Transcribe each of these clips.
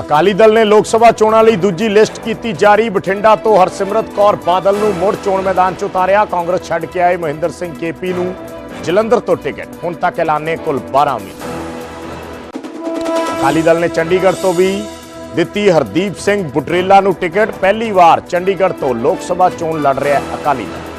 ਅਕਾਲੀ ਦਲ ਨੇ ਲੋਕ ਸਭਾ ਚੋਣਾਂ ਲਈ ਦੂਜੀ ਲਿਸਟ ਕੀਤੀ ਜਾਰੀ। ਬਠਿੰਡਾ ਤੋਂ ਹਰਸਿਮਰਤ ਕੌਰ ਬਾਦਲ ਨੂੰ ਮੁੜ ਚੋਣ ਮੈਦਾਨ 'ਚ ਉਤਾਰਿਆ। ਕਾਂਗਰਸ ਛੱਡ ਕੇ ਆਏ ਮਹਿੰਦਰ ਸਿੰਘ ਕੇਪੀ ਨੂੰ। ਜਲੰਧਰ ਤੋਂ ਟਿਕਟ, ਹੁਣ ਤੱਕ ਐਲਾਨੇ ਕੁੱਲ 12 ਉਮੀਦਵਾਰ ਅਕਾਲੀ ਦਲ ਨੇ ਚੰਡੀਗੜ੍ਹ ਤੋਂ ਵੀ ਦਿੱਤੀ ਹਰਦੀਪ ਸਿੰਘ ਬੁਟਰੇਲਾ ਨੂੰ ਟਿਕਟ। ਪਹਿਲੀ ਵਾਰ ਚੰਡੀਗੜ੍ਹ ਤੋਂ ਲੋਕ ਸਭਾ ਚੋਣ ਲੜ ਰਿਹਾ ਅਕਾਲੀ ਦਲ।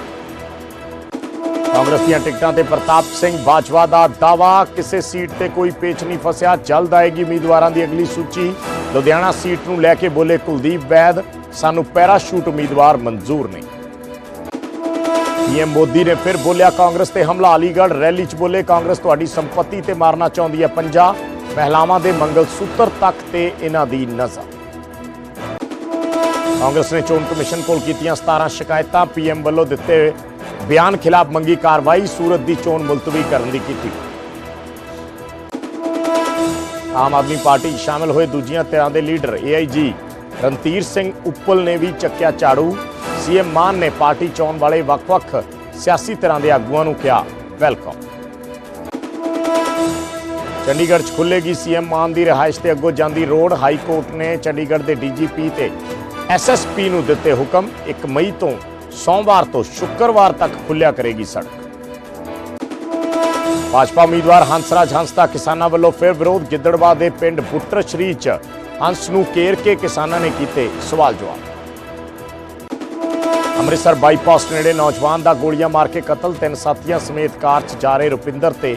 ਕਾਂਗਰਸ ਦੀਆਂ ਟਿਕਟਾਂ ਤੇ ਪ੍ਰਤਾਪ ਸਿੰਘ ਬਾਜਵਾ ਦਾ ਦਾਵਾ ਕਿਸੇ ਸੀਟ ਤੇ ਕੋਈ ਪੇਚ ਨਹੀਂ ਫਸਿਆ। ਜਲਦ ਆਏਗੀ ਉਮੀਦਵਾਰਾਂ ਦੀ ਅਗਲੀ ਸੂਚੀ। ਲੁਧਿਆਣਾ ਸੀਟ ਨੂੰ ਲੈ ਕੇ ਬੋਲੇ ਕੁਲਦੀਪ ਵੈਦ। ਸਾਨੂੰ ਪੈਰਾਸ਼ੂਟ ਉਮੀਦਵਾਰ ਮਨਜ਼ੂਰ ਨਹੀਂ। ਪੀਐਮ ਮੋਦੀ ਨੇ ਫਿਰ ਬੋਲਿਆ ਕਾਂਗਰਸ ਤੇ ਹਮਲਾ। ਅਲੀਗੜ੍ਹ ਰੈਲੀ 'ਚ ਬੋਲੇ ਕਾਂਗਰਸ, ਤੁਹਾਡੀ ਸੰਪਤੀ ਤੇ ਮਾਰਨਾ ਚਾਹੁੰਦੀ ਹੈ ਪੰਜਾ। ਮਹਿਲਾਵਾਂ ਦੇ ਮੰਗਲ ਸੂਤਰ ਤੱਕ ਤੇ ਇਹਨਾਂ ਦੀ ਨਜ਼ਰ। ਕਾਂਗਰਸ ਨੇ ਚੋਣ ਕਮਿਸ਼ਨ ਕੋਲ ਕੀਤੀਆਂ 17 ਸ਼ਿਕਾਇਤਾਂ। ਪੀਐਮ ਵੱਲੋਂ ਦਿੱਤੇ ਬਿਆਨ ਖਿਲਾਫ ਮੰਗੀ ਕਾਰਵਾਈ ਸੂਰਤ ਦੀ ਚੋਣ ਮੁਲਤਵੀ ਕਰਨ ਦੀ ਕੀਤੀ। ਆਮ ਆਦਮੀ ਪਾਰਟੀ ਸ਼ਾਮਲ ਹੋਏ ਦੂਜੀਆਂ ਧਿਰਾਂ ਦੇ ਲੀਡਰ ਏਆਈਜੀ ਰਣਧੀਰ ਸਿੰਘ ਉੱਪਲ ਨੇ ਵੀ ਚੱਕਿਆ ਝਾੜੂ। ਸੀਐਮ ਮਾਨ ਨੇ ਪਾਰਟੀ ਚੋਣ ਵਾਲੇ ਵੱਖ-ਵੱਖ ਸਿਆਸੀ ਧਿਰਾਂ ਦੇ ਆਗੂਆਂ ਨੂੰ ਕਿਹਾ, ਵੈਲਕਮ। ਚੰਡੀਗੜ੍ਹ 'ਚ ਖੁੱਲੇਗੀ ਸੀਐਮ ਮਾਨ ਦੀ ਰਿਹਾਇਸ਼ ਤੇ ਅੱਗੋਂ ਜਾਂਦੀ ਰੋਡ ਹਾਈ ਕੋਰਟ ਨੇ ਚੰਡੀਗੜ੍ਹ ਦੇ ਡੀਜੀਪੀ ਤੇ ਐਸਐਸਪੀ ਨੂੰ ਦਿੱਤੇ ਹੁਕਮ। 1 ਮਈ ਤੋਂ ਸੋਮਵਾਰ ਤੋਂ ਸ਼ੁੱਕਰਵਾਰ ਤੱਕ ਖੁੱਲਿਆ ਕਰੇਗੀ ਸੜਕ। ਭਾਜਪਾ ਉਮੀਦਵਾਰ ਹੰਸਰਾਜ ਹੰਸ ਦਾ ਕਿਸਾਨਾਂ ਵੱਲੋਂ ਫਿਰ ਵਿਰੋਧ ਗਿੱਦੜਵਾ ਦੇ ਪਿੰਡ ਬੁੱਟਰ ਸ਼੍ਰੀ 'ਚ ਹੰਸ ਨੂੰ ਕੇਰ ਕੇ ਕਿਸਾਨਾਂ ਨੇ ਕੀਤੇ ਸਵਾਲ ਜਵਾਬ। ਅੰਮ੍ਰਿਤਸਰ ਬਾਈਪਾਸ ਨੇੜੇ ਨੌਜਵਾਨ ਦਾ ਗੋਲੀਆਂ ਮਾਰ ਕੇ ਕਤਲ, ਤਿੰਨ ਸਾਥੀਆਂ ਸਮੇਤ ਕਾਰ 'ਚ ਜਾ ਰਹੇ ਰੁਪਿੰਦਰ ਤੇ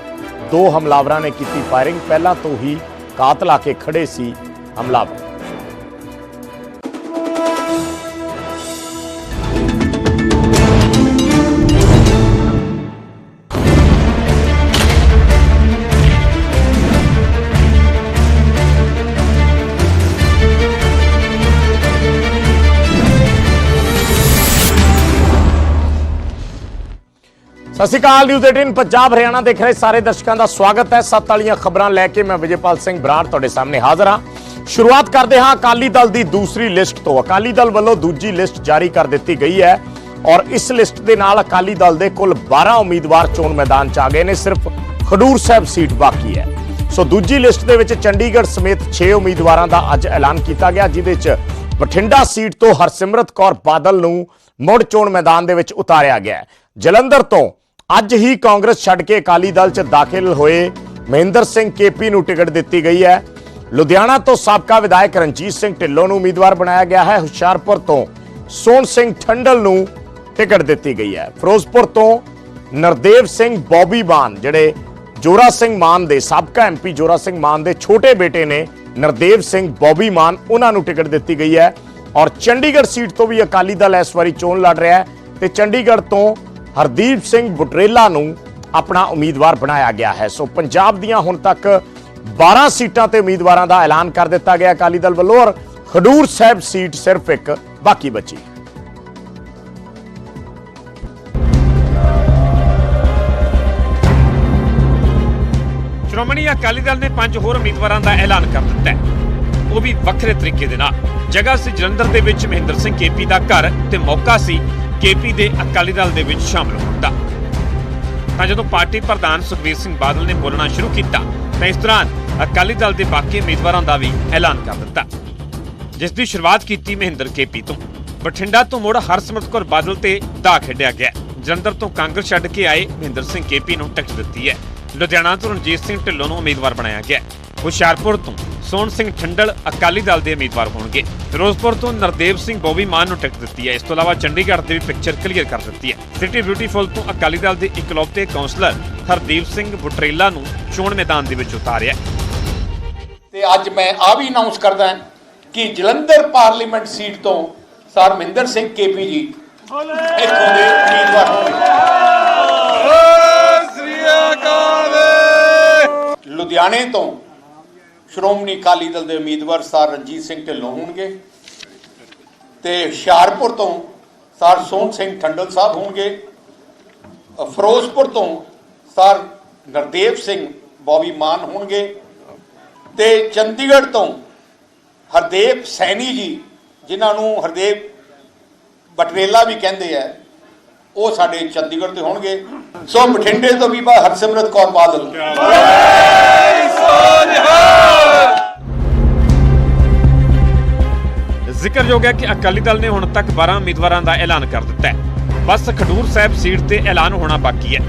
ਦੋ ਹਮਲਾਵਰਾਂ ਨੇ ਕੀਤੀ ਫਾਇਰਿੰਗ। ਪਹਿਲਾਂ ਤੋਂ ਹੀ ਕਾਤਲਾ ਕੇ ਖੜੇ ਸੀ ਹਮਲਾਵਰ। ਸਤਿ ਸ਼੍ਰੀ ਅਕਾਲ ਨਿਊਜ਼ 18 ਪੰਜਾਬ, ਹਰਿਆਣਾ ਦੇਖ ਰਹੇ ਸਾਰੇ ਦਰਸ਼ਕਾਂ ਦਾ ਸਵਾਗਤ ਹੈ। ਸੱਤ ਵਾਲੀਆਂ ਖਬਰਾਂ ਲੈ ਕੇ ਮੈਂ ਵਿਜੇਪਾਲ ਸਿੰਘ ਬਰਾੜ ਤੁਹਾਡੇ ਸਾਹਮਣੇ ਹਾਜ਼ਰ ਹਾਂ। ਸ਼ੁਰੂਆਤ ਕਰਦੇ ਹਾਂ ਅਕਾਲੀ ਦਲ ਦੀ ਦੂਸਰੀ ਲਿਸਟ ਤੋਂ। ਅਕਾਲੀ ਦਲ ਵੱਲੋਂ ਦੂਜੀ ਲਿਸਟ ਜਾਰੀ ਕਰ ਦਿੱਤੀ ਗਈ ਹੈ ਔਰ ਇਸ ਲਿਸਟ ਦੇ ਨਾਲ ਅਕਾਲੀ ਦਲ ਦੇ ਕੁੱਲ 12 ਉਮੀਦਵਾਰ ਚੋਣ ਮੈਦਾਨ 'ਚ ਆ ਗਏ ਨੇ, ਸਿਰਫ ਖਡੂਰ ਸਾਹਿਬ ਸੀਟ ਬਾਕੀ ਹੈ। ਸੋ ਦੂਜੀ ਲਿਸਟ ਦੇ ਵਿੱਚ ਚੰਡੀਗੜ੍ਹ ਸਮੇਤ 6 ਉਮੀਦਵਾਰਾਂ ਦਾ ਅੱਜ ਐਲਾਨ ਕੀਤਾ ਗਿਆ ਜਿਦੇ 'ਚ ਬਠਿੰਡਾ ਸੀਟ ਤੋਂ ਹਰਸਿਮਰਤ ਕੌਰ ਬਾਦਲ ਨੂੰ ਮੁੜ ਚੋਣ ਮੈਦਾਨ ਦੇ ਵਿੱਚ ਉਤਾਰਿਆ ਗਿਆ ਜਲੰਧਰ ਤੋਂ ਅੱਜ ਹੀ ਕਾਂਗਰਸ ਛੱਡ ਕੇ ਅਕਾਲੀ ਦਲ 'ਚ ਦਾਖਲ ਹੋਏ ਮਹਿੰਦਰ ਸਿੰਘ ਕੇਪੀ ਨੂੰ ਟਿਕਟ ਦਿੱਤੀ ਗਈ ਹੈ। ਲੁਧਿਆਣਾ ਤੋਂ ਸਾਬਕਾ ਵਿਧਾਇਕ ਰਣਜੀਤ ਸਿੰਘ ਢਿੱਲੋਂ ਨੂੰ ਉਮੀਦਵਾਰ ਬਣਾਇਆ ਗਿਆ ਹੈ। ਹੁਸ਼ਿਆਰਪੁਰ ਤੋਂ ਸੋਹਣ ਸਿੰਘ ਠੰਡਲ ਨੂੰ ਟਿਕਟ ਦਿੱਤੀ ਗਈ ਹੈ। ਫਿਰੋਜ਼ਪੁਰ ਤੋਂ ਨਰਦੇਵ ਸਿੰਘ ਬੌਬੀ ਮਾਨ, ਜਿਹੜੇ ਜੋਰਾ ਸਿੰਘ ਮਾਨ ਦੇ ਸਾਬਕਾ ਐਮਪੀ ਜੋਰਾ ਸਿੰਘ ਮਾਨ ਦੇ ਛੋਟੇ ਬੇਟੇ ਨੇ ਨਰਦੇਵ ਸਿੰਘ ਬੌਬੀ ਮਾਨ, ਉਹਨਾਂ ਨੂੰ ਟਿਕਟ ਦਿੱਤੀ ਗਈ ਹੈ। ਔਰ ਚੰਡੀਗੜ੍ਹ ਸੀਟ ਤੋਂ ਵੀ ਅਕਾਲੀ ਦਲ ਇਸ ਵਾਰੀ ਚੋਣ ਲੜ ਰਿਹਾ ਹੈ ਤੇ ਚੰਡੀਗੜ੍ਹ ਤੋਂ ਹਰਦੀਪ ਸਿੰਘ ਬੁਟਰੇਲਾ ਨੂੰ ਆਪਣਾ ਉਮੀਦਵਾਰ ਬਣਾਇਆ ਗਿਆ ਹੈ। ਸੋ ਪੰਜਾਬ ਦੀਆਂ ਹੁਣ ਤੱਕ 12 ਸੀਟਾਂ ਤੇ ਉਮੀਦਵਾਰਾਂ ਦਾ ਐਲਾਨ ਕਰ ਦਿੱਤਾ ਗਿਆ ਅਕਾਲੀ ਦਲ ਵੱਲੋਂ ਔਰ ਖਡੂਰ ਸਾਹਿਬ ਸੀਟ ਸਿਰਫ ਇੱਕ, ਬਾਕੀ ਬਚੀ। ਸ਼੍ਰੋਮਣੀ ਅਕਾਲੀ ਦਲ ਨੇ ਪੰਜ ਹੋਰ ਉਮੀਦਵਾਰਾਂ ਦਾ ਐਲਾਨ ਕਰ ਦਿੱਤਾ ਹੈ। ਉਹ ਵੀ ਵੱਖਰੇ ਤਰੀਕੇ ਦੇ ਨਾਲ। ਜਗ੍ਹਾ ਸੀ ਜਲੰਧਰ ਦੇ ਵਿੱਚ ਮਹਿੰਦਰ ਸਿੰਘ ਕੇਪੀ ਦਾ ਘਰ ਤੇ ਮੌਕਾ ਸੀ ਕੇਪੀ ਦੇ ਅਕਾਲੀ ਦਲ ਦੇ ਵਿੱਚ ਸ਼ਾਮਲ ਹੋਣ ਦਾ। ਤਾਂ ਜਦੋਂ ਪਾਰਟੀ ਪ੍ਰਧਾਨ ਸੁਖਬੀਰ ਸਿੰਘ ਬਾਦਲ ਨੇ ਬੋਲਣਾ ਸ਼ੁਰੂ ਕੀਤਾ, ਤਾਂ ਇਸ ਦੌਰਾਨ ਅਕਾਲੀ ਦਲ ਦੇ ਬਾਕੀ ਉਮੀਦਵਾਰਾਂ ਦਾ ਵੀ ਐਲਾਨ ਕਰ ਦਿੱਤਾ। ਜਿਸ ਦੀ ਸ਼ੁਰੂਆਤ ਕੀਤੀ ਮਹਿੰਦਰ ਕੇਪੀ ਤੋਂ। ਬਠਿੰਡਾ ਤੋਂ ਮੁੜ ਹਰਸਿਮਰਤ ਕੌਰ ਬਾਦਲ ਤੇ ਦਾ ਖੇਡਿਆ ਗਿਆ। ਜਲੰਧਰ ਤੋਂ ਕਾਂਗਰਸ ਛੱਡ ਕੇ ਆਏ ਮਹਿੰਦਰ ਸਿੰਘ ਕੇਪੀ ਨੂੰ ਟਿਕਟ ਦਿੱਤੀ ਹੈ। ਲੁਧਿਆਣਾ ਤੋਂ ਰਣਜੀਤ ਸਿੰਘ ਢਿੱਲੋਂ ਨੂੰ ਉਮੀਦਵਾਰ ਬਣਾਇਆ ਗਿਆ। ਹੁਸ਼ਿਆਰਪੁਰ ਤੋਂ ਸੋਹਣ ਸਿੰਘ ਠੰਡਲ ਅਕਾਲੀ ਦਲ ਦੇ ਉਮੀਦਵਾਰ ਹੋਣਗੇ। ਫਿਰੋਜ਼ਪੁਰ ਤੋਂ ਨਰਦੇਵ ਸਿੰਘ ਬੋਬੀ ਮਾਨ ਨੂੰ ਟਿਕਟ ਦਿੱਤੀ ਹੈ। ਇਸ ਤੋਂ ਇਲਾਵਾ ਚੰਡੀਗੜ੍ਹ ਦੀ ਵੀ ਪਿਕਚਰ ਕਲੀਅਰ ਕਰ ਦਿੱਤੀ ਹੈ। ਸਿਟੀ ਬਿਊਟੀਫੁਲ ਤੋਂ ਅਕਾਲੀ ਦਲ ਦੇ ਇਕਲੌਤੇ ਕਾਉਂਸਲਰ ਹਰਦੀਪ ਸਿੰਘ ਬੁਟਰੇਲਾ ਨੂੰ ਚੋਣ ਮੈਦਾਨ ਦੇ ਵਿੱਚ ਉਤਾਰਿਆ ਤੇ ਅੱਜ ਮੈਂ ਆ ਵੀ ਅਨਾਉਂਸ ਕਰਦਾ ਕਿ ਜਲੰਧਰ ਪਾਰਲੀਮੈਂਟ ਸੀਟ ਤੋਂ ਸਰ ਮਹਿੰਦਰ ਸਿੰਘ ਕੇਪੀ ਜੀ ਇੱਥੋਂ ਦੇ ਉਮੀਦਵਾਰ ਹੋਣਗੇ। ਲੁਧਿਆਣੇ ਤੋਂ ਸ਼੍ਰੋਮਣੀ ਅਕਾਲੀ ਦਲ ਦੇ ਉਮੀਦਵਾਰ ਸਰ ਰਣਜੀਤ ਸਿੰਘ ਢਿੱਲੋਂ ਹੋਣਗੇ ਤੇ ਹੁਸ਼ਿਆਰਪੁਰ ਤੋਂ ਸਰ ਸੋਹਣ ਸਿੰਘ ਠੰਡਲ ਸਾਹਿਬ ਹੋਣਗੇ। ਫਿਰੋਜ਼ਪੁਰ ਤੋਂ ਸਰ ਨਰਦੇਵ ਸਿੰਘ ਬੌਬੀ ਮਾਨ ਹੋਣਗੇ ਤੇ ਚੰਡੀਗੜ੍ਹ ਤੋਂ ਹਰਦੇਵ ਸੈਣੀ ਜੀ, ਜਿਨ੍ਹਾਂ ਨੂੰ ਹਰਦੇਵ ਬਟਰੇਲਾ ਵੀ ਕਹਿੰਦੇ ਆ, ਉਹ ਸਾਡੇ ਚੰਡੀਗੜ੍ਹ ਤੇ ਹੋਣਗੇ। ਸੋ ਬਠਿੰਡੇ ਤੋਂ ਵੀ ਬਾ ਹਰਸਿਮਰਤ ਕੌਰ ਬਾਦਲ। ਜ਼ਿਕਰਯੋਗ ਹੈ ਕਿ ਅਕਾਲੀ ਦਲ ਨੇ ਹੁਣ ਤੱਕ 12 ਉਮੀਦਵਾਰਾਂ ਦਾ ਐਲਾਨ ਕਰ ਦਿੱਤਾ ਹੈ। ਬਸ ਖਡੂਰ ਸਾਹਿਬ ਸੀਟ ਤੇ ਐਲਾਨ ਹੋਣਾ ਬਾਕੀ ਹੈ।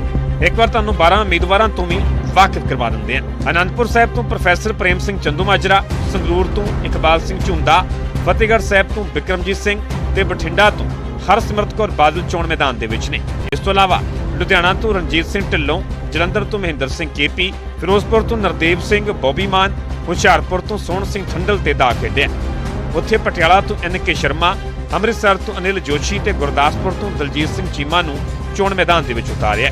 ਇੱਕ ਵਾਰ ਤੁਹਾਨੂੰ 12 ਉਮੀਦਵਾਰਾਂ ਤੋਂ ਵੀ ਵਾਕਿਫ ਕਰਵਾ ਦਿੰਦੇ ਹਾਂ। ਅਨੰਦਪੁਰ ਸਾਹਿਬ ਤੋਂ ਪ੍ਰੋਫੈਸਰ ਪ੍ਰੇਮ ਸਿੰਘ ਚੰਦੂ ਮਾਜਰਾ, ਸੰਗਰੂਰ ਤੋਂ ਇਕਬਾਲ ਸਿੰਘ ਝੁੰਦਾ ਫਤਿਹਗੜ੍ਹ ਸਾਹਿਬ ਤੋਂ ਬਿਕਰਮਜੀਤ ਸਿੰਘ ਤੇ ਬਠਿੰਡਾ ਤੋਂ ਹਰਸਿਮਰਤ ਕੌਰ ਬਾਦਲ ਚੋਣ ਮੈਦਾਨ ਦੇ ਵਿੱਚ ਨੇ। ਇਸ ਤੋਂ ਇਲਾਵਾ ਲੁਧਿਆਣਾ ਤੋਂ ਰਣਜੀਤ ਸਿੰਘ ਢਿੱਲੋਂ, ਜਲੰਧਰ ਤੋਂ ਮਹਿੰਦਰ ਸਿੰਘ ਕੇਪੀ, ਫਿਰੋਜ਼ਪੁਰ ਤੋਂ ਨਰਦੇਵ ਸਿੰਘ, ਬੋਬੀ ਮਾਨ, ਹੁਸ਼ਿਆਰਪੁਰ ਤੋਂ ਸੋਹਣ ਸਿੰਘ ਠੰਡਲ ਤੇ ਦਾ ਖੇਡਿਆ ਉੱਥੇ ਪਟਿਆਲਾ ਤੋਂ ਐਨ ਕੇ ਸ਼ਰਮਾ, ਅੰਮ੍ਰਿਤਸਰ ਤੋਂ ਅਨਿਲ ਜੋਸ਼ੀ ਤੇ ਗੁਰਦਾਸਪੁਰ ਤੋਂ ਦਲਜੀਤ ਸਿੰਘ ਚੀਮਾ ਨੂੰ ਚੋਣ ਮੈਦਾਨ ਦੇ ਵਿੱਚ ਉਤਾਰਿਆ।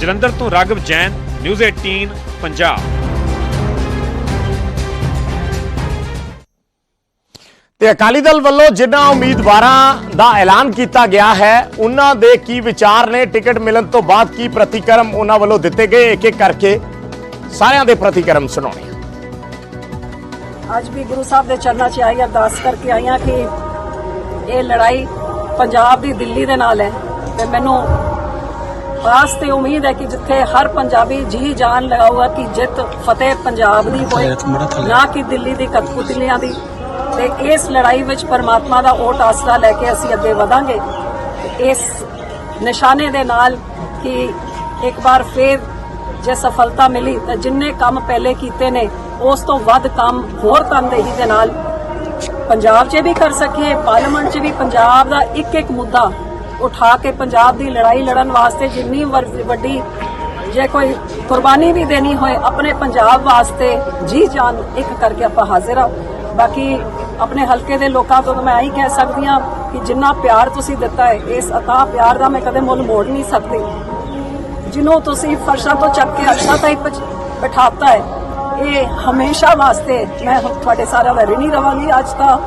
ਜਲੰਧਰ ਤੋਂ ਰਾਘਵ ਜੈਨ, ਨਿਊਜ਼ 18 ਪੰਜਾਬ। ਤੇ ਅਕਾਲੀ ਦਲ ਵੱਲੋਂ ਜਿਨ੍ਹਾਂ ਉਮੀਦਵਾਰਾਂ ਦਾ ਐਲਾਨ ਕੀਤਾ ਗਿਆ ਹੈ, ਉਹਨਾਂ ਦੇ ਕੀ ਵਿਚਾਰ ਨੇ? ਟਿਕਟ ਮਿਲਣ ਤੋਂ ਬਾਅਦ ਕੀ ਪ੍ਰਤੀਕਰਮ ਉਹਨਾਂ ਵੱਲੋਂ ਦਿੱਤੇ ਗਏ? ਇੱਕ ਇੱਕ ਕਰਕੇ ਸਾਰਿਆਂ ਦੇ ਪ੍ਰਤੀਕਰਮ ਸੁਣਾਉਣੇ ਅੱਜ ਵੀ ਗੁਰੂ ਸਾਹਿਬ ਦੇ ਚਰਨਾਂ 'ਚ ਆਈ ਅਰਦਾਸ ਕਰਕੇ ਆਈ ਹਾਂ ਕਿ ਇਹ ਲੜਾਈ ਪੰਜਾਬ ਦੀ ਦਿੱਲੀ ਦੇ ਨਾਲ ਹੈ ਤੇ ਮੈਨੂੰ ਆਸ ਤੇ ਉਮੀਦ ਹੈ ਕਿ ਜਿੱਥੇ ਹਰ ਪੰਜਾਬੀ ਜੀ ਜਾਨ ਲਗਾਊਗਾ ਕਿ ਜਿੱਤ ਫਤਿਹ ਪੰਜਾਬ ਦੀ ਹੋਏ ਨਾ ਕਿ ਦਿੱਲੀ ਦੀ ਕਠਪੁਤਲੀਆਂ ਦੀ। ਤੇ ਇਸ ਲੜਾਈ ਵਿੱਚ ਪਰਮਾਤਮਾ ਦਾ ਓਟ ਆਸਰਾ ਲੈ ਕੇ ਅਸੀਂ ਅੱਗੇ ਵਧਾਂਗੇ। ਇਸ ਨਿਸ਼ਾਨੇ ਦੇ ਨਾਲ ਕਿ ਇੱਕ ਵਾਰ ਫੇਰ ਜੇ ਸਫਲਤਾ ਮਿਲੀ ਤਾਂ ਜਿੰਨੇ ਕੰਮ ਪਹਿਲੇ ਕੀਤੇ ਨੇ ਉਸ ਤੋਂ ਵੱਧ ਕੰਮ ਹੋਰ ਤਨਦੇਹੀ ਦੇ ਨਾਲ ਪੰਜਾਬ 'ਚ ਵੀ ਕਰ ਸਕੀਏ, ਪਾਰਲੀਮੈਂਟ 'ਚ ਵੀ ਪੰਜਾਬ ਦਾ ਇੱਕ ਇੱਕ ਮੁੱਦਾ ਉਠਾ ਕੇ ਪੰਜਾਬ ਦੀ ਲੜਾਈ ਲੜਨ ਵਾਸਤੇ ਜਿੰਨੀ ਵਰ- ਵੱਡੀ ਜੇ ਕੋਈ ਕੁਰਬਾਨੀ ਵੀ ਦੇਣੀ ਹੋਏ, ਆਪਣੇ ਪੰਜਾਬ ਵਾਸਤੇ ਜੀ ਜਾਨ ਇੱਕ ਕਰਕੇ ਆਪਾਂ ਹਾਜ਼ਰ ਹਾਂ ਬਾਕੀ ਆਪਣੇ ਹਲਕੇ ਦੇ ਲੋਕਾਂ ਤੋਂ ਮੈਂ ਇਹੀ ਕਹਿ ਸਕਦੀ ਹਾਂ ਕਿ ਜਿੰਨਾ ਪਿਆਰ ਤੁਸੀਂ ਦਿੱਤਾ ਹੈ, ਇਸ ਅਤਾ ਪਿਆਰ ਦਾ ਮੈਂ ਕਦੇ ਮੁੱਲ ਮੋੜ ਨਹੀਂ ਸਕਦੀ। ਜਿਹਨੂੰ ਤੁਸੀਂ ਫਰਸ਼ਾਂ ਤੋਂ ਚੱਕ ਕੇ ਅਰਸ਼ਾਂ ਤਾਈਂ ਹੀ ਬਿਠਾਤਾ ਹੈ ਇਹ ਹਮੇਸ਼ਾ ਵਾਸਤੇ ਮੈਂ ਤੁਹਾਡੇ ਸਾਰਿਆਂ ਦਾ ਰਿਣੀ ਰਵਾਂਗੀ। ਅੱਜ ਤਾਂ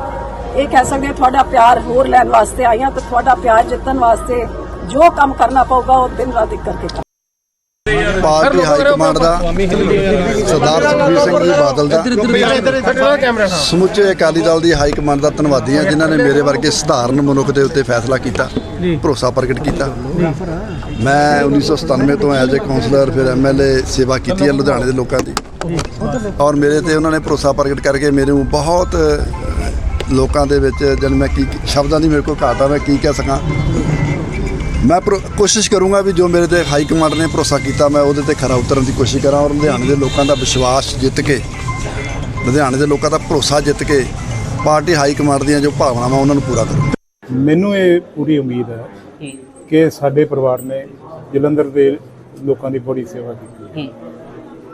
ਇਹ ਕਹਿ ਸਕਦੇ ਹਾਂ ਤੁਹਾਡਾ ਪਿਆਰ ਹੋਰ ਲੈਣ ਵਾਸਤੇ ਆਈ ਹਾਂ ਤੇ ਤੁਹਾਡਾ ਪਿਆਰ ਜਿੱਤਣ ਵਾਸਤੇ ਜੋ ਕੰਮ ਕਰਨਾ ਪਊਗਾ ਉਹ ਦਿਨ ਰਾਤ ਇੱਕ ਕਰਕੇ ਕਰਾਂਗੇ। ਪਾਰਟੀ ਹਾਈ ਕਮਾਂਡ ਦਾ ਸਰਦਾਰ ਸੁਖਬੀਰ ਸਿੰਘ ਜੀ ਬਾਦਲ ਦਾ। ਸਮੁੱਚੇ ਅਕਾਲੀ ਦਲ ਦੀ ਹਾਈ ਕਮਾਂਡ ਦਾ ਧੰਨਵਾਦੀ ਹਾਂ ਜਿਨ੍ਹਾਂ ਨੇ ਮੇਰੇ ਵਰਗੇ ਸਧਾਰਨ ਮਨੁੱਖ ਦੇ ਉੱਤੇ ਫੈਸਲਾ ਕੀਤਾ ਭਰੋਸਾ ਪ੍ਰਗਟ ਕੀਤਾ। ਮੈਂ 1997 ਤੋਂ ਐਜ਼ ਏ ਕਾਉਂਸਲਰ ਫਿਰ ਐਮਐਲਏ ਸੇਵਾ ਕੀਤੀ ਹੈ ਲੁਧਿਆਣੇ ਦੇ ਲੋਕਾਂ ਦੀ। ਔਰ ਮੇਰੇ ਤੇ ਉਹਨਾਂ ਨੇ ਭਰੋਸਾ ਪ੍ਰਗਟ ਕਰਕੇ ਮੈਨੂੰ ਬਹੁਤ ਅ, ਲੋਕਾਂ ਦੇ ਵਿੱਚ ਜਦ ਮੈਂ ਕੀ ਸ਼ਬਦਾਂ ਦੀ ਮੇਰੇ ਕੋਲ ਘਾਟ ਆ ਮੈਂ ਕੀ ਕਹਿ ਸਕਾਂ। ਮੈਂ ਪ੍ਰੋ- ਕੋਸ਼ਿਸ਼ ਕਰੂੰਗਾ ਵੀ ਜੋ ਮੇਰੇ ਤੇ ਹਾਈ ਕਮਾਂਡ ਨੇ ਭਰੋਸਾ ਕੀਤਾ ਮੈਂ ਉਹਦੇ ਤੇ ਖਰਾ ਉਤਰਨ ਦੀ ਕੋਸ਼ਿਸ਼ ਕਰਾਂ ਔਰ ਲੁਧਿਆਣੇ ਦੇ ਲੋਕਾਂ ਦਾ ਵਿਸ਼ਵਾਸ ਜਿੱਤ ਕੇ ਲੁਧਿਆਣੇ ਦੇ ਲੋਕਾਂ ਦਾ ਭਰੋਸਾ ਜਿੱਤ ਕੇ ਪਾਰਟੀ ਹਾਈ ਕਮਾਂਡ ਦੀਆਂ ਜੋ ਭਾਵਨਾਵਾਂ ਉਹਨਾਂ ਨੂੰ ਪੂਰਾ ਕਰਾਂ। ਮੈਨੂੰ ਇਹ ਪੂਰੀ ਉਮੀਦ ਹੈ ਕਿ ਸਾਡੇ ਪਰਿਵਾਰ ਨੇ ਜਲੰਧਰ ਦੇ ਲੋਕਾਂ ਦੀ ਬੜੀ ਸੇਵਾ ਕੀਤੀ ਹੈ।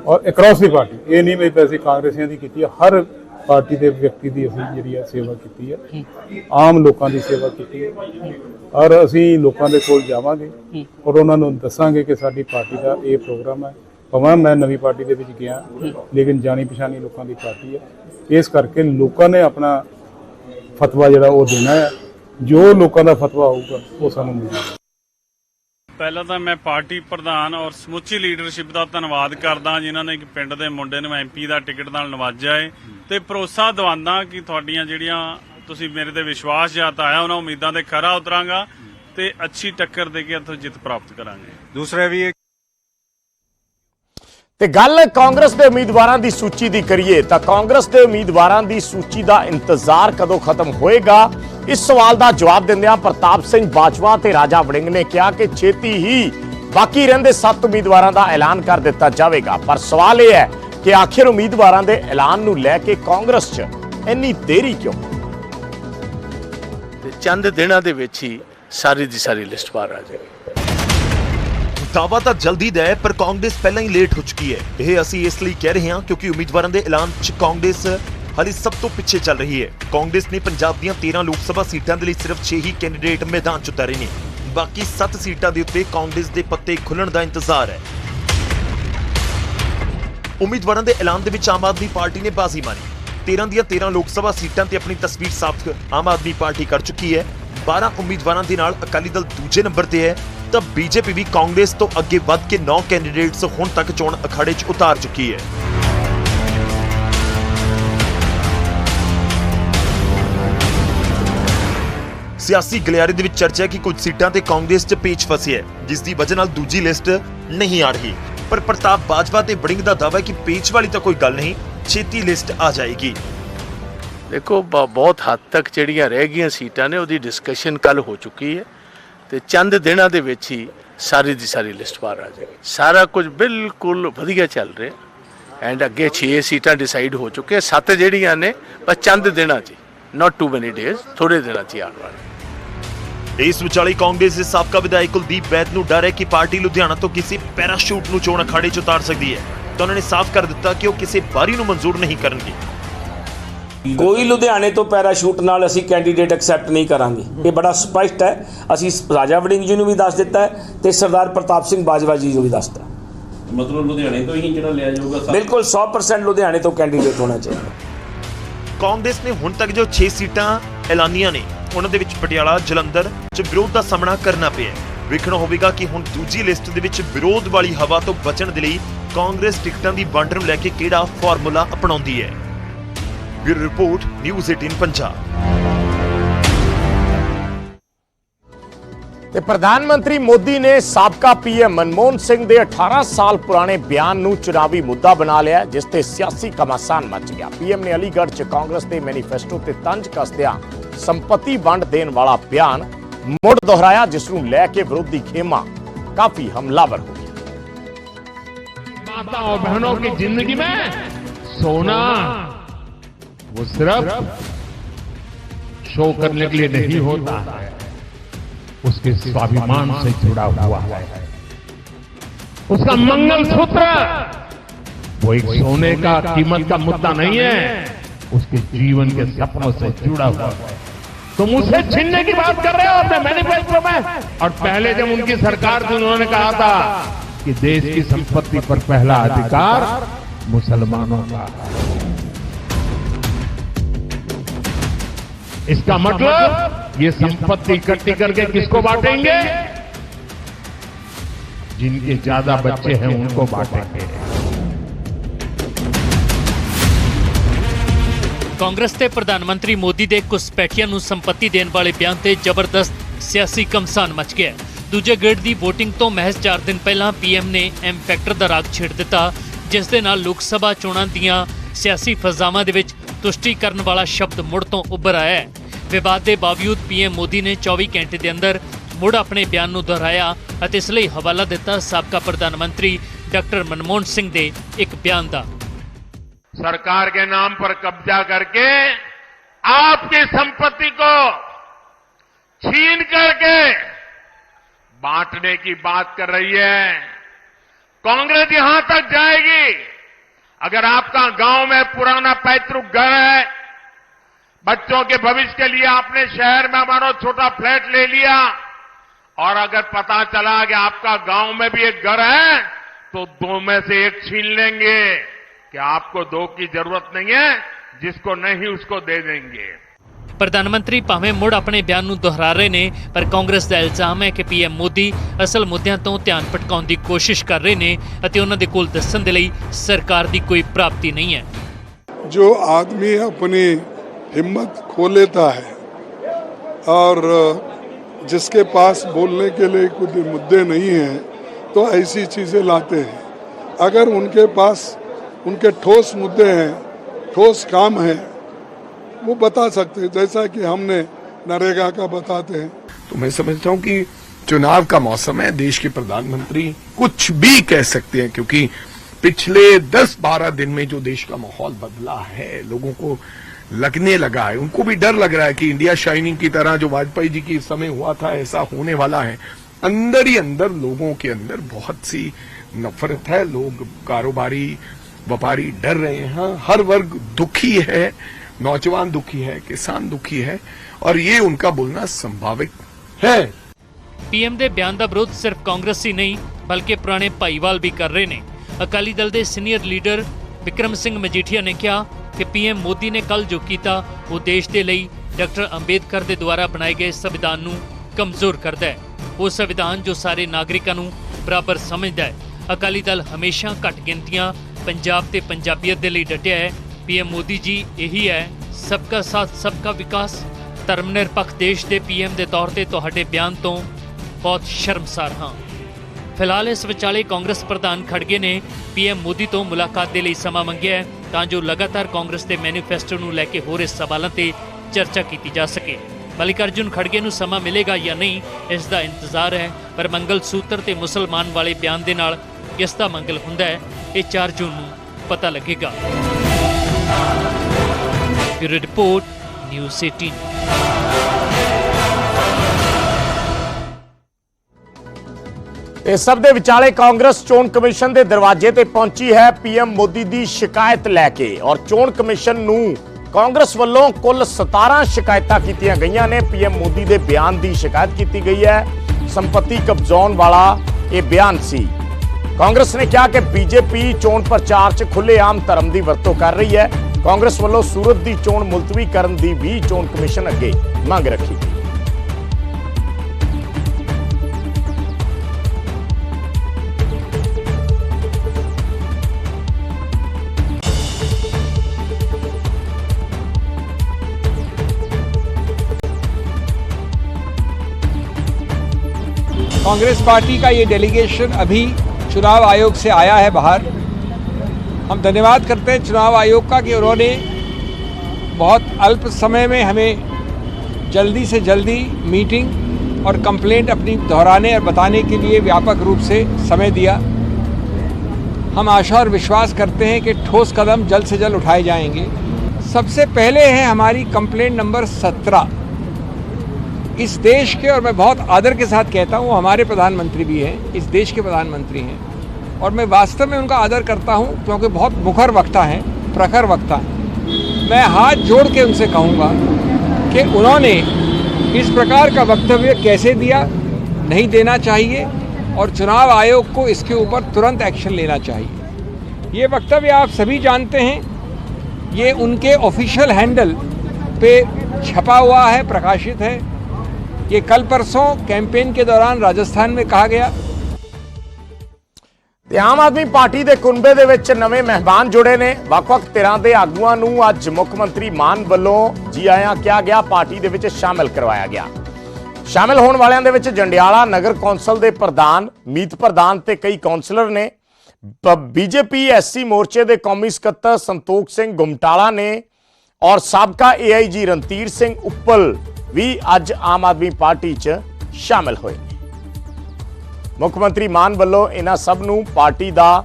ਔਰ ਅਕ੍ਰੋਸ ਦੀ ਪਾਰਟੀ ਇਹ ਨਹੀਂ ਵੀ ਅਸੀਂ ਕਾਂਗਰਸੀਆਂ ਦੀ ਕੀਤੀ ਹੈ ਹਰ ਪਾਰਟੀ ਦੇ ਵਿਅਕਤੀ ਦੀ ਅਸੀਂ ਜਿਹੜੀ ਹੈ ਸੇਵਾ ਕੀਤੀ ਹੈ। ਆਮ ਲੋਕਾਂ ਦੀ ਸੇਵਾ ਕੀਤੀ ਹੈ ਔਰ ਅਸੀਂ ਲੋਕਾਂ ਦੇ ਕੋਲ ਜਾਵਾਂਗੇ ਔਰ ਉਹਨਾਂ ਨੂੰ ਦੱਸਾਂਗੇ ਕਿ ਸਾਡੀ ਪਾਰਟੀ ਦਾ ਇਹ ਪ੍ਰੋਗਰਾਮ ਹੈ ਭਾਵੇਂ ਮੈਂ ਨਵੀਂ ਪਾਰਟੀ ਦੇ ਵਿੱਚ ਗਿਆ ਲੇਕਿਨ ਜਾਣੀ ਪਛਾਣੀ ਲੋਕਾਂ ਦੀ ਪਾਰਟੀ ਹੈ ਇਸ ਕਰਕੇ ਲੋਕਾਂ ਨੇ ਆਪਣਾ ਫਤਵਾ ਜਿਹੜਾ ਉਹ ਦੇਣਾ ਹੈ ਜੋ ਲੋਕਾਂ ਦਾ ਫਤਵਾ ਹੋਊਗਾ ਉਹ ਸਾਨੂੰ ਮਿਲੇਗਾ ਪਹਿਲਾਂ ਤਾਂ ਮੈਂ ਪਾਰਟੀ ਪ੍ਰਧਾਨ ਔਰ ਸਮੁੱਚੀ ਲੀਡਰਸ਼ਿਪ ਦਾ ਧੰਨਵਾਦ ਕਰਦਾ ਜਿਨ੍ਹਾਂ ਨੇ ਇੱਕ ਪਿੰਡ ਦੇ ਮੁੰਡੇ ਨੂੰ ਐਮਪੀ ਦਾ ਟਿਕਟ ਨਾਲ ਨਵਾਜਿਆ ਹੈ ਤੇ ਭਰੋਸਾ ਦਵਾਉਂਦਾ ਕਿ ਤੁਹਾਡੀਆਂ ਜਿਹੜੀਆਂ ਤੁਸੀਂ ਮੇਰੇ ਤੇ ਵਿਸ਼ਵਾਸ ਜਤਾਇਆ ਉਹਨਾਂ ਉਮੀਦਾਂ ਤੇ ਖਰਾ ਉਤਰਾਂਗਾ ਤੇ ਅੱਛੀ ਟੱਕਰ ਦੇ ਕੇ ਇੱਥੋਂ ਜਿੱਤ ਪ੍ਰਾਪਤ ਕਰਾਂਗੇ। ਦੂਸਰਾ ਵੀ ਤੇ ਗੱਲ ਕਾਂਗਰਸ ਦੇ ਉਮੀਦਵਾਰਾਂ ਦੀ ਸੂਚੀ ਦੀ ਕਰੀਏ ਤਾਂ ਕਾਂਗਰਸ ਦੇ ਉਮੀਦਵਾਰਾਂ ਦੀ ਸੂਚੀ ਦਾ ਇੰਤਜ਼ਾਰ ਕਦੋਂ ਖਤਮ ਹੋਏਗਾ? ਇਸ ਸਵਾਲ ਦਾ ਜਵਾਬ ਦਿੰਦਿਆਂ ਪ੍ਰਤਾਪ ਸਿੰਘ ਬਾਜਵਾ ਤੇ ਰਾਜਾ ਵੜਿੰਗ ਨੇ ਕਿਹਾ ਕਿ ਛੇਤੀ ਹੀ ਬਾਕੀ ਰਹਿੰਦੇ 7 ਉਮੀਦਵਾਰਾਂ ਦਾ ਐਲਾਨ ਕਰ ਦਿੱਤਾ ਜਾਵੇਗਾ। ਪਰ ਸਵਾਲ ਇਹ ਹੈ ਕਿ ਆਖਿਰ ਉਮੀਦਵਾਰਾਂ ਦੇ ਐਲਾਨ ਨੂੰ ਲੈ ਕੇ ਕਾਂਗਰਸ 'ਚ ਇੰਨੀ ਦੇਰੀ ਕਿਉਂ? ਤੇ ਚੰਦ ਦਿਨਾਂ ਦੇ ਵਿੱਚ ਹੀ ਸਾਰੀ ਦੀ ਸਾਰੀ ਲਿਸਟ ਬਾਹਰ ਆ ਜਾਏਗੀ। ਦਾਵਾ ਤਾਂ ਜਲਦੀ ਦਾ ਹੈ ਪਰ ਕਾਂਗਰਸ ਪਹਿਲਾਂ ਹੀ ਲੇਟ ਹੋ ਚੁੱਕੀ ਹੈ। ਇਹ ਅਸੀਂ ਇਸ ਲਈ ਕਹਿ ਰਹੇ ਹਾਂ ਕਿਉਂਕਿ ਉਮੀਦਵਾਰਾਂ ਦੇ ਐਲਾਨ 'ਚ ਕਾਂਗਰਸ ਹਾਲੇ ਸਭ ਤੋਂ ਪਿੱਛੇ ਚੱਲ ਰਹੀ ਹੈ। ਕਾਂਗਰਸ ਨੇ ਪੰਜਾਬ ਦੀਆਂ 13 ਲੋਕ ਸਭਾ ਸੀਟਾਂ ਦੇ ਲਈ ਸਿਰਫ 6 ਹੀ ਕੈਂਡੀਡੇਟ ਮੈਦਾਨ 'ਚ ਉਤਾਰੇ ਨੇ। ਬਾਕੀ 7 ਸੀਟਾਂ ਦੇ ਉੱਤੇ ਕਾਂਗਰਸ ਦੇ ਪੱਤੇ ਖੁੱਲਣ ਦਾ ਇੰਤਜ਼ਾਰ ਹੈ। ਉਮੀਦਵਾਰਾਂ ਦੇ ਐਲਾਨ ਦੇ ਵਿੱਚ ਆਮ ਆਦਮੀ ਪਾਰਟੀ ਨੇ ਬਾਜ਼ੀ ਮਾਰੀ। 13 ਦੀਆਂ 13 ਲੋਕ ਸਭਾ ਸੀਟਾਂ ਤੇ ਆਪਣੀ ਤਸਵੀਰ ਸਾਫ਼ ਆਮ ਆਦਮੀ ਪਾਰਟੀ ਕਰ ਚੁੱਕੀ ਹੈ। 12 ਉਮੀਦਵਾਰਾਂ ਦੇ ਨਾਲ ਅਕਾਲੀ ਦਲ ਦੂਜੇ ਨੰਬਰ ਤੇ ਹੈ। ਤਾਂ ਬੀਜੇਪੀ ਵੀ ਕਾਂਗਰਸ ਤੋਂ ਅੱਗੇ ਵੱਧ ਕੇ 9 ਕੈਂਡੀਡੇਟਸ ਹੁਣ ਤੱਕ ਚੋਣ ਅਖਾੜੇ 'ਚ ਉਤਾਰ ਚੁੱਕੀ ਹੈ। ਸਿਆਸੀ ਗਲਿਆਰੇ ਦੇ ਵਿੱਚ ਚਰਚਾ ਹੈ ਕਿ ਕੁਝ ਸੀਟਾਂ ਤੇ ਕਾਂਗਰਸ 'ਚ ਪੇਚ ਫਸੇ ਹੈ, ਜਿਸ ਦੀ ਵਜ੍ਹਾ ਨਾਲ ਦੂਜੀ ਲਿਸਟ ਨਹੀਂ ਆ ਰਹੀ। ਪਰ ਪ੍ਰਤਾਪ ਬਾਜਵਾ ਤੇ ਬੜਿੰਗ ਦਾ ਦਾਅਵਾ ਹੈ ਕਿ ਪੇਚ ਵਾਲੀ ਤਾਂ ਕੋਈ ਗੱਲ ਨਹੀਂ, ਛੇਤੀ ਲਿਸਟ ਆ ਜਾਏਗੀ। ਦੇਖੋ ਬਹੁਤ ਹੱਦ ਤੱਕ ਜਿਹੜੀਆਂ ਰਹਿ ਗਈਆਂ ਸੀਟਾਂ ਨੇ, ਉਹਦੀ ਡਿਸਕਸ਼ਨ ਕੱਲ ਹੋ ਚੁੱਕੀ ਹੈ ਤੇ ਚੰਦ ਦਿਨਾਂ ਦੇ ਵਿੱਚ ਹੀ ਸਾਰੀ ਦੀ ਸਾਰੀ ਲਿਸਟ ਬਾਹਰ ਆ ਜਾਏਗੀ। ਸਾਰਾ ਕੁਝ ਬਿਲਕੁਲ ਵਧੀਆ ਚੱਲ ਰਿਹਾ ਐਂਡ ਅੱਗੇ 6 ਸੀਟਾਂ ਡਿਸਾਈਡ ਹੋ ਚੁੱਕੇ ਸੱਤ ਜਿਹੜੀਆਂ ਨੇ, ਬਸ ਚੰਦ ਦਿਨਾਂ 'ਚ ਨਾਟ ਟੂ ਮੈਨੀ ਡੇਜ਼ ਥੋੜੇ ਦਿਨਾਂ 'ਚ ਆਉਣ ਵਾਲੇ ਇਸ ਵਿਚਾਲੇ ਕਾਂਗਰਸ ਦੇ ਸਾਬਕਾ ਵਿਧਾਇਕ ਕੁਲਦੀਪ ਬੈਦ ਨੂੰ ਡਰ ਹੈ ਕਿ ਪਾਰਟੀ ਲੁਧਿਆਣਾ ਤੋਂ ਕਿਸੇ ਪੈਰਾਸ਼ੂਟ ਨੂੰ ਚੋਣ ਅਖਾੜੇ 'ਚ ਉਤਾਰ ਸਕਦੀ ਹੈ। ਤਾਂ ਉਹਨਾਂ ਨੇ ਸਾਫ਼ ਕਰ ਦਿੱਤਾ ਕਿ ਉਹ ਕਿਸੇ ਬਾਰੀ ਨੂੰ ਮਨਜ਼ੂਰ ਨਹੀਂ ਕਰਨਗੇ। ਕੋਈ ਲੁਧਿਆਣੇ ਤੋਂ ਪੈਰਾਸ਼ੂਟ ਨਾਲ ਅਸੀਂ ਕੈਂਡੀਡੇਟ ਐਕਸੈਪਟ ਨਹੀਂ ਕਰਾਂਗੇ। ਇਹ ਬੜਾ ਸਪਸ਼ਟ ਹੈ। ਅਸੀਂ ਰਾਜਾ ਵੜਿੰਗ ਜੀ ਨੂੰ ਵੀ ਦੱਸ ਦਿੱਤਾ ਹੈ ਤੇ ਸਰਦਾਰ ਪ੍ਰਤਾਪ ਸਿੰਘ ਬਾਜਵਾ ਜੀ ਨੂੰ ਵੀ ਦੱਸਤਾ ਮਤਲਬ ਲੁਧਿਆਣੇ ਤੋਂ ਹੀ ਜਿਹੜਾ ਲਿਆ ਜਾਊਗਾ ਸਾ- ਬਿਲਕੁਲ 100% ਲੁਧਿਆਣੇ ਤੋਂ ਕੈਂਡੀਡੇਟ ਹੋਣਾ ਚਾਹੀਦਾ। ਕਾਂਗਰਸ ਨੇ ਹੁਣ ਤੱਕ ਜੋ 6 ਸੀਟਾਂ ਐਲਾਨੀਆਂ ਨੇ ਉਹਨਾਂ ਦੇ ਵਿੱਚ ਪਟਿਆਲਾ, ਜਲੰਧਰ 'ਚ ਵਿਰੋਧ ਦਾ ਸਾਹਮਣਾ ਕਰਨਾ ਪਿਆ ਵੇਖਣਾ ਹੋਵੇਗਾ ਕਿ ਹੁਣ ਦੂਜੀ ਲਿਸਟ ਦੇ ਵਿੱਚ ਵਿਰੋਧ ਵਾਲੀ ਹਵਾ ਤੋਂ ਬਚਣ ਦੇ ਲਈ ਕਾਂਗਰਸ ਟਿਕਟਾਂ ਦੀ ਵੰਡ ਨੂੰ ਲੈ ਕੇ ਕਿਹੜਾ ਫਾਰਮੂਲਾ ਅਪਣਾਉਂਦੀ ਹੈ। Bureau report, news 18 Punjab. ਤੇ ਪ੍ਰਧਾਨ ਮੰਤਰੀ ਮੋਦੀ ਨੇ ਸਾਬਕਾ ਪੀਐਮ ਮਨਮੋਹਨ ਸਿੰਘ ਦੇ 18 ਸਾਲ ਪੁਰਾਣੇ ਬਿਆਨ ਨੂੰ ਚੁਣਾਵੀ ਮੁੱਦਾ ਬਣਾ ਲਿਆ ਜਿਸ ਤੇ ਸਿਆਸੀ ਕਮਾਸਾਨ ਮਚ ਗਿਆ ਪੀਐਮ ਨੇ ਅਲੀਗੜ੍ਹ 'ਚ ਕਾਂਗਰਸ ਦੇ ਮੈਨੀਫੈਸਟੋ ਤੇ ਤੰਜ ਕੱਸਦਿਆਂ ਸੰਪਤੀ ਵੰਡ ਦੇਣ ਵਾਲਾ ਬਿਆਨ ਮੁੜ ਦੁਹਰਾਇਆ ਜਿਸ ਨੂੰ ਲੈ ਕੇ ਵਿਰੋਧੀ ਖੇਮਾ ਕਾਫੀ ਹਮਲਾਵਰ ਹੋ ਗਿਆ माता और बहनों की जिंदगी में सोना वो सिर्फ शो करने के लिए नहीं होता है उसके स्वाभिमान से जुड़ा हुआ है। उसका मंगल सूत्र वो एक सोने का कीमत का मुद्दा नहीं है। उसके जीवन के सपनों से जुड़ा हुआ है। तुम उसे छीनने की बात कर रहे हो अपने मैनिफेस्टो में। और पहले जब उनकी सरकार थी उन्होंने कहा था कि देश की संपत्ति पर पहला अधिकार मुसलमानों का है। इसका मतलब ये संपत्ति इकट्ठी करके किसको बांटेंगे जिनके ज्यादा बच्चे हैं उनको बांटेंगे ਕਾਂਗਰਸ ਤੇ ਪ੍ਰਧਾਨ ਮੰਤਰੀ ਮੋਦੀ ਦੇ ਘੁਸਪੈਠੀਆਂ ਨੂੰ ਸੰਪਤੀ ਦੇਣ ਵਾਲੇ ਬਿਆਨ ਤੇ ਜ਼ਬਰਦਸਤ ਸਿਆਸੀ ਕਮਸਾਨ ਮਚ ਗਿਆ ਹੈ। ਦੂਜੇ ਗੇੜ ਦੀ VOTING ਤੋਂ ਮਹਿਜ਼ 4 ਦਿਨ ਪਹਿਲਾਂ ਪੀਐਮ ਨੇ ਐਮ ਫੈਕਟਰ ਦਾ ਰਾਗ ਛੇੜ ਦਿੱਤਾ ਜਿਸ ਦੇ ਨਾਲ ਲੋਕ ਸਭਾ ਚੋਣਾਂ ਦੀਆਂ ਸਿਆਸੀ ਫਜ਼ਾਵਾਂ ਦੇ ਵਿੱਚ ਤੁਸ਼ਟੀ ਕਰਨ ਵਾਲਾ ਸ਼ਬਦ ਮੁੜ ਤੋਂ ਉੱਭਰ ਆਇਆ ਹੈ ਵਿਵਾਦ ਦੇ ਬਾਵਜੂਦ ਪੀਐਮ ਮੋਦੀ ਨੇ 24 ਘੰਟੇ ਦੇ ਅੰਦਰ ਮੁੜ ਆਪਣੇ ਬਿਆਨ ਨੂੰ ਦੁਹਰਾਇਆ ਅਤੇ ਇਸ ਲਈ ਹਵਾਲਾ ਦਿੱਤਾ ਸਾਬਕਾ ਪ੍ਰਧਾਨ ਮੰਤਰੀ ਡਾਕਟਰ ਮਨਮੋਹਨ ਸਿੰਘ ਦੇ ਇੱਕ ਬਿਆਨ ਦਾ सरकार के नाम पर कब्जा करके आपकी संपत्ति को छीन करके बांटने की बात कर रही है कांग्रेस यहां तक जाएगी अगर आपका गांव में पुराना पैतृक घर है बच्चों के भविष्य के लिए आपने शहर में मानो छोटा फ्लैट ले लिया और अगर पता चला कि आपका गांव में भी एक घर है तो दो में से एक छीन लेंगे कि आपको दो की जरूरत नहीं है जिसको नहीं उसको दे देंगे ਪ੍ਰਧਾਨ ਮੰਤਰੀ ਭਾਵੇਂ ਮੁੜ ਆਪਣੇ ਬਿਆਨ ਨੂੰ ਦੁਹਰਾ ਰਹੇ ਨੇ ਪਰ ਕਾਂਗਰਸ ਦਾ ਇਲਜ਼ਾਮ ਹੈ ਕਿ ਪੀਐਮ ਮੋਦੀ ਅਸਲ ਮੁੱਦਿਆਂ ਤੋਂ ਧਿਆਨ ਭਟਕਾਉਣ ਦੀ ਕੋਸ਼ਿਸ਼ ਕਰ ਰਹੇ ਨੇ ਅਤੇ ਉਹਨਾਂ ਦੇ ਕੋਲ ਦੱਸਣ ਦੇ ਲਈ ਸਰਕਾਰ ਦੀ ਕੋਈ ਪ੍ਰਾਪਤੀ ਨਹੀਂ ਹੈ जो आदमी अपनी हिम्मत खो लेता है। और जिसके पास बोलने के लिए कुछ मुद्दे नहीं हैं तो ऐसी चीज़ें लाते हैं। अगर उनके पास, उनके ठोस मुद्दे हैं, ठोस काम है, वो बता सकते हैं, जैसा कि हमने नरेगा का बताते हैं। तो मैं समझता हूँ कि चुनाव का मौसम है, देश के प्रधानमंत्री कुछ भी कह सकते हैं, क्योंकि पिछले 10-12 दिन में जो देश का माहौल बदला है, लोगों को लगने लगा है उनको भी डर लग रहा है कि इंडिया शाइनिंग की तरह जो वाजपेयी जी की समय हुआ था ऐसा होने वाला है अंदर ही अंदर लोगों के अंदर बहुत सी नफरत है लोग कारोबारी व्यापारी डर रहे हैं हर वर्ग दुखी है नौजवान दुखी है किसान दुखी है और ये उनका बोलना संभावित है ਪੀਐਮ ਦੇ ਬਿਆਨ ਦਾ ਵਿਰੋਧ ਸਿਰਫ ਕਾਂਗਰਸ ਹੀ ਨਹੀਂ ਬਲਕਿ ਪੁਰਾਣੇ ਭਾਈਵਾਲ ਵੀ ਕਰ ਰਹੇ ਨੇ ਅਕਾਲੀ ਦਲ ਦੇ ਸੀਨੀਅਰ ਲੀਡਰ ਵਿਕਰਮ ਸਿੰਘ ਮਜੀਠੀਆ ਨੇ ਕਿਹਾ ਕਿ ਪੀਐਮ ਮੋਦੀ ਨੇ ਕੱਲ ਜੋ ਕੀਤਾ, ਉਹ ਦੇਸ਼ ਦੇ ਲਈ ਡਾਕਟਰ ਅੰਬੇਦਕਰ ਦੇ ਦੁਆਰਾ ਬਣਾਏ ਗਏ ਸੰਵਿਧਾਨ ਨੂੰ ਕਮਜ਼ੋਰ ਕਰਦਾ ਹੈ। ਉਹ ਸੰਵਿਧਾਨ ਜੋ ਸਾਰੇ ਨਾਗਰਿਕਾਂ ਨੂੰ ਬਰਾਬਰ ਸਮਝਦਾ ਹੈ। ਅਕਾਲੀ ਦਲ ਹਮੇਸ਼ਾ ਘੱਟ ਗਿਣਤੀਆਂ ਪੰਜਾਬ ਤੇ ਪੰਜਾਬੀਅਤ ਦੇ ਲਈ ਡਟਿਆ ਹੈ। ਪੀਐਮ ਮੋਦੀ ਜੀ, ਇਹੀ ਹੈ, ਸਬਕਾ ਸਾਥ, ਸਬਕਾ ਵਿਕਾਸ। ਧਰਮ ਨਿਰਪੱਖ ਦੇਸ਼ ਦੇ ਪੀਐਮ ਦੇ ਤੌਰ ਤੇ ਤੁਹਾਡੇ ਬਿਆਨ ਤੋਂ ਬਹੁਤ ਸ਼ਰਮਸਾਰ ਹਾਂ। ਫਿਲਹਾਲ ਇਸ ਵਿਚਾਲੇ ਕਾਂਗਰਸ ਪ੍ਰਧਾਨ ਖੜਗੇ ਨੇ ਪੀਐਮ ਮੋਦੀ ਤੋਂ ਮੁਲਾਕਾਤ ਦੇ ਲਈ ਸਮਾਂ ਮੰਗਿਆ ਹੈ, ਤਾਂ ਜੋ ਲਗਾਤਾਰ ਕਾਂਗਰਸ ਦੇ ਮੈਨੀਫੈਸਟੋ ਨੂੰ ਲੈ ਕੇ ਹੋ ਰਹੇ ਸਵਾਲਾਂ ਤੇ ਚਰਚਾ ਕੀਤੀ ਜਾ ਸਕੇ। ਮਲਿਕਾਰਜੁਨ ਖੜਗੇ ਨੂੰ ਸਮਾਂ ਮਿਲੇਗਾ ਜਾਂ ਨਹੀਂ, ਇਸ ਦਾ ਇੰਤਜ਼ਾਰ ਹੈ, ਪਰ ਮੰਗਲ ਸੂਤਰ ਤੇ ਮੁਸਲਮਾਨ ਵਾਲੇ ਬਿਆਨ ਦੇ ਨਾਲ ਕਿਸ ਦਾ ਮੰਗਲ ਹੁੰਦਾ ਹੈ, ਇਹ 4 ਜੂਨ ਨੂੰ ਪਤਾ ਲੱਗੇਗਾ। ਰਿਪੋਰਟ, ਨਿਊਜ਼ 18 ਇਸ ਸਭ ਦੇ ਵਿਚਾਲੇ ਕਾਂਗਰਸ ਚੋਣ ਕਮਿਸ਼ਨ ਦੇ ਦਰਵਾਜ਼ੇ ਤੇ ਪਹੁੰਚੀ ਹੈ ਪੀਐਮ ਮੋਦੀ ਦੀ ਸ਼ਿਕਾਇਤ ਲੈ ਕੇ। ਔਰ ਚੋਣ ਕਮਿਸ਼ਨ ਨੂੰ ਕਾਂਗਰਸ ਵੱਲੋਂ ਕੁੱਲ 17 ਸ਼ਿਕਾਇਤਾਂ ਕੀਤੀਆਂ ਗਈਆਂ ਨੇ। ਪੀਐਮ ਮੋਦੀ ਦੇ ਬਿਆਨ ਦੀ ਸ਼ਿਕਾਇਤ ਕੀਤੀ ਗਈ ਹੈ। ਸੰਪਤੀ ਕਬਜ਼ਾਉਣ ਵਾਲਾ ਇਹ ਬਿਆਨ ਸੀ। ਕਾਂਗਰਸ ਨੇ ਕਿਹਾ ਕਿ ਬੀਜੇਪੀ ਚੋਣ ਪ੍ਰਚਾਰ 'ਚ ਖੁੱਲ੍ਹੇਆਮ ਧਰਮ ਦੀ ਵਰਤੋਂ ਕਰ ਰਹੀ ਹੈ। ਕਾਂਗਰਸ ਵੱਲੋਂ ਸੂਰਤ ਦੀ ਚੋਣ ਮੁਲਤਵੀ ਕਰਨ ਦੀ ਵੀ ਚੋਣ ਕਮਿਸ਼ਨ ਅੱਗੇ ਮੰਗ ਰੱਖੀ कांग्रेस पार्टी का ये डेलीगेशन अभी चुनाव आयोग से आया है बाहर। हम धन्यवाद करते हैं चुनाव आयोग का कि उन्होंने बहुत अल्प समय में हमें जल्दी से जल्दी मीटिंग और कंप्लेंट अपनी दोहराने और बताने के लिए व्यापक रूप से समय दिया। हम आशा और विश्वास करते हैं कि ठोस कदम जल्द से जल्द उठाए जाएँगे। सबसे पहले है हमारी कंप्लेंट नंबर सत्रह। इस देश के, और मैं बहुत आदर के साथ कहता हूँ हमारे प्रधानमंत्री भी हैं, इस देश के प्रधानमंत्री हैं। और मैं वास्तव में उनका आदर करता हूँ, क्योंकि बहुत मुखर वक्ता हैं, प्रखर वक्ता हैं। मैं हाथ जोड़ के उनसे कहूँगा कि उन्होंने इस प्रकार का वक्तव्य कैसे दिया, नहीं देना चाहिए, और चुनाव आयोग को इसके ऊपर तुरंत एक्शन लेना चाहिए। ये वक्तव्य आप सभी जानते हैं, ये उनके ऑफिशियल हैंडल पे छपा हुआ है, प्रकाशित है। ये कल परसों कैंपेन के दौरान राजस्थान में कहा गया ਤੇ ਆਮ ਆਦਮੀ ਪਾਰਟੀ ਦੇ ਕੁਨਬੇ ਦੇ ਵਿੱਚ ਨਵੇਂ ਮਹਿਮਾਨ ਜੁੜੇ ਨੇ ਵੱਖ-ਵੱਖ ਧਿਰਾਂ ਦੇ ਆਗੂਆਂ ਨੂੰ ਅੱਜ ਮੁੱਖ ਮੰਤਰੀ ਮਾਨ ਵੱਲੋਂ ਜੀ ਆਇਆਂ ਕਿਹਾ ਗਿਆ ਪਾਰਟੀ ਦੇ ਵਿੱਚ ਸ਼ਾਮਲ ਕਰਵਾਇਆ ਗਿਆ ਸ਼ਾਮਲ ਹੋਣ ਵਾਲਿਆਂ ਦੇ ਵਿੱਚ ਜੰਡਿਆਲਾ ਨਗਰ ਕੌਂਸਲ ਦੇ ਪ੍ਰਧਾਨ ਮੀਤ ਪ੍ਰਧਾਨ ਤੇ ਕਈ ਕੌਂਸਲਰ ਨੇ ਬੀਜੇਪੀ ਐਸਸੀ ਮੋਰਚੇ ਦੇ ਕੌਮੀ ਸਕੱਤਰ ਸੰਤੋਖ ਸਿੰਘ ਗੁਮਟਾਲਾ ਨੇ ਔਰ ਸਾਬਕਾ ਏਆਈਜੀ ਰਣਧੀਰ ਸਿੰਘ ਉੱਪਲ ਵੀ ਅੱਜ ਆਮ ਆਦਮੀ ਪਾਰਟੀ 'ਚ ਸ਼ਾਮਲ ਹੋਏ। ਨੇ ਮੁੱਖ ਮੰਤਰੀ ਮਾਨ ਵੱਲੋਂ ਇਹਨਾਂ ਸਭ ਨੂੰ ਪਾਰਟੀ ਦਾ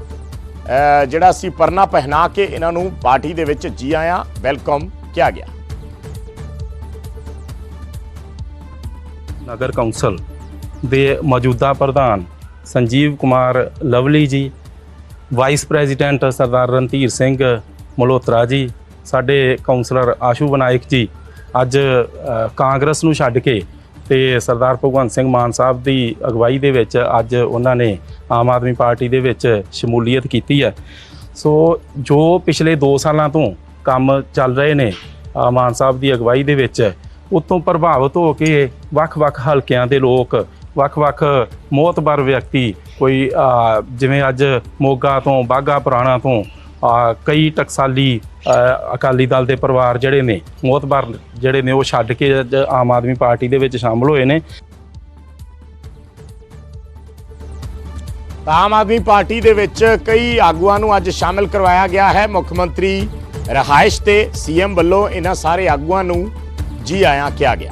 ਜਿਹੜਾ ਸੀ ਪਰਨਾ ਪਹਿਨਾ ਕੇ ਇਹਨਾਂ ਨੂੰ ਪਾਰਟੀ ਦੇ ਵਿੱਚ ਜੀ ਆਇਆਂ, ਵੈਲਕਮ ਕਿਹਾ ਗਿਆ। ਨਗਰ ਕੌਂਸਲ ਦੇ ਮੌਜੂਦਾ ਪ੍ਰਧਾਨ Sanjeev Kumar Lovely ji, vice president Sardar Randhir Singh Malhotra ji, ਸਾਡੇ ਕਾਉਂਸਲਰ ਆਸ਼ੂ ਵਿਨਾਇਕ ਜੀ ਅੱਜ ਕਾਂਗਰਸ ਨੂੰ ਛੱਡ ਕੇ ਤੇ ਸਰਦਾਰ ਭਗਵੰਤ ਸਿੰਘ ਮਾਨ ਸਾਹਿਬ ਦੀ ਅਗਵਾਈ ਦੇ ਵਿੱਚ ਅੱਜ ਉਹਨਾਂ ਨੇ ਆਮ ਆਦਮੀ ਪਾਰਟੀ ਦੇ ਵਿੱਚ ਸ਼ਮੂਲੀਅਤ ਕੀਤੀ ਹੈ। ਸੋ ਜੋ ਪਿਛਲੇ 2 ਸਾਲਾਂ ਤੋਂ ਕੰਮ ਚੱਲ ਰਹੇ ਨੇ ਮਾਨ ਸਾਹਿਬ ਦੀ ਅਗਵਾਈ ਦੇ ਵਿੱਚ, ਉਤੋਂ ਪ੍ਰਭਾਵਿਤ ਹੋ ਕੇ ਵੱਖ-ਵੱਖ ਹਲਕਿਆਂ ਦੇ ਲੋਕ, ਵੱਖ-ਵੱਖ ਮੋਤਬਰ ਵਿਅਕਤੀ ਕੋਈ ਜਿਵੇਂ ਅੱਜ ਮੋਗਾ ਤੋਂ ਬਾਗਾ ਪੁਰਾਣਾ ਤੋਂ ਕਈ ਟਕਸਾਲੀ ਅਕਾਲੀ ਦਲ ਦੇ ਪਰਿਵਾਰ ਜਿਹੜੇ ਨੇ ਮੋਤਬਰ ਜਿਹੜੇ ਨੇ, ਉਹ ਛੱਡ ਕੇ ਅੱਜ ਆਮ ਆਦਮੀ ਪਾਰਟੀ ਦੇ ਵਿੱਚ ਸ਼ਾਮਲ ਹੋਏ ਨੇ। ਆਮ ਆਦਮੀ ਪਾਰਟੀ ਦੇ ਵਿੱਚ ਕਈ ਆਗੂਆਂ ਨੂੰ ਅੱਜ ਸ਼ਾਮਲ ਕਰਵਾਇਆ ਗਿਆ ਹੈ। ਮੁੱਖ ਮੰਤਰੀ ਰਹਾਇਸ਼ ਤੇ ਸੀਐਮ ਵੱਲੋਂ ਇਹਨਾਂ ਸਾਰੇ ਆਗੂਆਂ ਨੂੰ ਜੀ ਆਇਆਂ ਕਿਹਾ ਗਿਆ।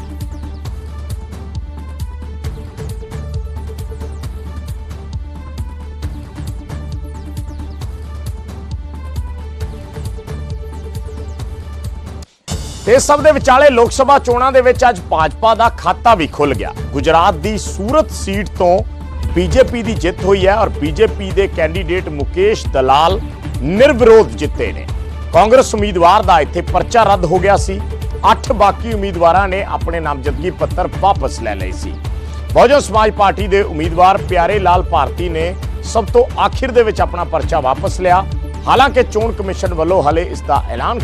ਤੇ ਇਸ ਸਭ ਦੇ ਵਿਚਾਲੇ ਲੋਕ ਸਭਾ ਚੋਣਾਂ ਦੇ ਵਿੱਚ ਅੱਜ ਭਾਜਪਾ ਦਾ ਖਾਤਾ ਵੀ ਖੁੱਲ ਗਿਆ। ਗੁਜਰਾਤ ਦੀ ਸੂਰਤ ਸੀਟ ਤੋਂ ਬੀਜੇਪੀ ਦੀ ਜਿੱਤ ਹੋਈ ਹੈ ਔਰ ਬੀਜੇਪੀ ਦੇ ਕੈਂਡੀਡੇਟ ਮੁਕੇਸ਼ ਦਲਾਲ ਨਿਰਵਿਰੋਧ ਜਿੱਤੇ ਨੇ। ਕਾਂਗਰਸ ਉਮੀਦਵਾਰ ਦਾ ਇੱਥੇ ਪਰਚਾ ਰੱਦ ਹੋ ਗਿਆ ਸੀ। ਅੱਠ ਬਾਕੀ ਉਮੀਦਵਾਰਾਂ ਨੇ ਆਪਣੇ ਨਾਮਜ਼ਦਗੀ ਪੱਤਰ ਵਾਪਸ ਲੈ ਲਏ ਸੀ। ਬਹੁਜਨ ਸਮਾਜ ਪਾਰਟੀ ਦੇ ਉਮੀਦਵਾਰ ਪਿਆਰੇ ਲਾਲ ਭਾਰਤੀ ਨੇ ਸਭ ਤੋਂ ਆਖਿਰ ਦੇ ਵਿੱਚ ਆਪਣਾ ਪਰਚਾ ਵਾਪਸ ਲਿਆ। ਹਾਲਾਂਕਿ ਚੋਣ ਕਮਿਸ਼ਨ ਵੱਲੋਂ ਹਲੇ ਇਸ ਦਾ ਐਲਾਨ